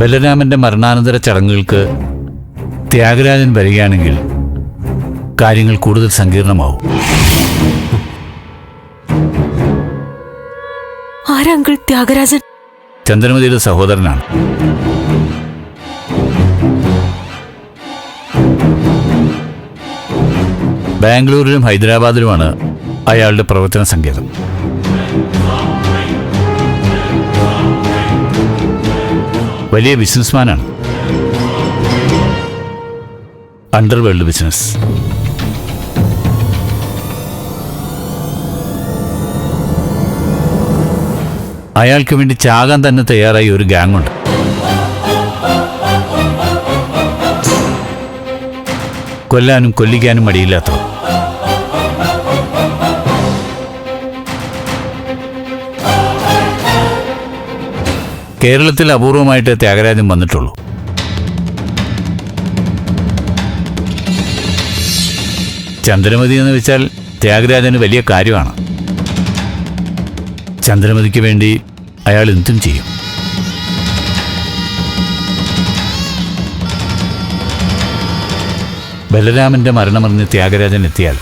ബലരാമന്റെ മരണാനന്തര ചടങ്ങുകൾക്ക് ത്യാഗരാജൻ വരികയാണെങ്കിൽ കാര്യങ്ങൾ കൂടുതൽ സങ്കീർണമാവും. ത്യാഗരാജൻ? ചന്ദ്രമതിയുടെ സഹോദരനാണ്. ബാംഗ്ലൂരിലും ഹൈദരാബാദിലുമാണ് അയാളുടെ പ്രവർത്തന സങ്കേതം. വലിയ ബിസിനസ്മാനാണ്. Underworld business. അയാൾക്ക് വേണ്ടി ചാകാൻ തന്നെ തയ്യാറായി ഒരു ഗ്യാങ് ഉണ്ട് കൊല്ലാനും കൊല്ലിക്കാനും മടിയില്ലാത്തവർ കേരളത്തിൽ അപൂർവമായിട്ട് ത്യാഗരാജൻ വന്നിട്ടുള്ളൂ. ചന്ദ്രമതി എന്ന് വെച്ചാൽ ത്യാഗരാജന് വലിയ കാര്യമാണ്. ചന്ദ്രമതിക്ക് വേണ്ടി അയാൾ എന്തും ചെയ്യും. ബലരാമന്റെ മരണമറിഞ്ഞ് ത്യാഗരാജൻ എത്തിയാൽ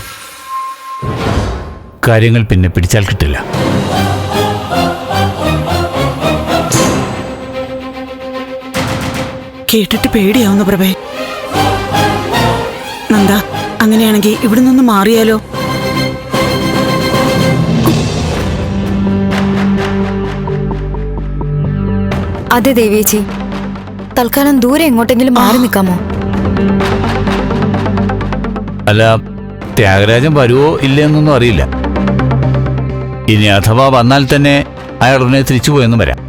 കാര്യങ്ങൾ പിന്നെ പിടിച്ചാൽ കിട്ടില്ല. കേട്ടിട്ട് പേടിയാവുന്നു പ്രഭേ. നന്ദ അങ്ങനെയാണെങ്കിൽ ഇവിടെ നിന്ന് മാറിയാലോ? അതെ ദേവിയേച്ചി. തൽക്കാലം ദൂരെ എങ്ങോട്ടെങ്കിലും മാറി നിൽക്കാമോ? അല്ല ത്യാഗരാജൻ വരുവോ ഇല്ലെന്നൊന്നും അറിയില്ല. ഇനി അഥവാ വന്നാൽ തന്നെ അയാൾ ഉടനെ തിരിച്ചു പോയെന്നും വരാം.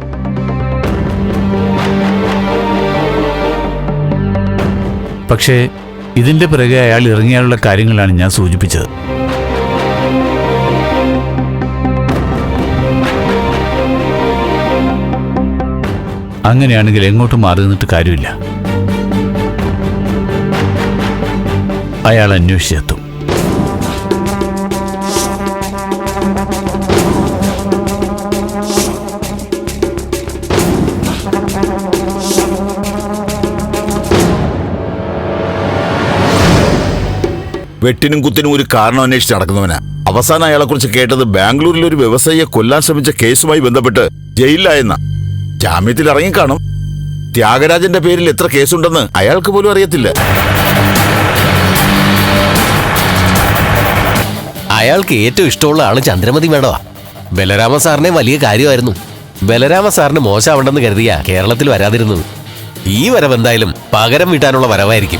പക്ഷേ ഇതിന്റെ പിറകെ അയാൾ ഇറങ്ങിയാലുള്ള കാര്യങ്ങളാണ് ഞാൻ സൂചിപ്പിച്ചത്. അങ്ങനെയാണെങ്കിൽ എങ്ങോട്ട് മാറി നിന്നിട്ട് കാര്യമില്ല. അയാൾ അന്വേഷിച്ചെത്തും. വെട്ടിനും കുത്തിനും ഒരു കാരണം അന്വേഷിച്ച് നടക്കുന്നവനാ. അവസാനം അയാളെ കുറിച്ച് കേട്ടത് ബാംഗ്ലൂരിൽ ഒരു വ്യവസായിയെ കൊല്ലാൻ ശ്രമിച്ച കേസുമായി ബന്ധപ്പെട്ട് ജയിലിലായെന്ന. ജാമ്യത്തിൽ ഇറങ്ങിക്കാണും. ത്യാഗരാജന്റെ പേരിൽ എത്ര കേസുണ്ടെന്ന് അയാൾക്ക് പോലും അറിയത്തില്ല. അയാൾക്ക് ഏറ്റവും ഇഷ്ടമുള്ള ആൾ ചന്ദ്രമതി മേഡമാ ബലരാമ സാറിനെ വലിയ കാര്യമായിരുന്നു. ബലരാമ സാറിന് മോശമാവണ്ടെന്ന് കരുതിയ കേരളത്തിൽ വരാതിരുന്നത്. ഈ വരവ് എന്തായാലും പകരം വീട്ടാനുള്ള വരവായിരിക്കും.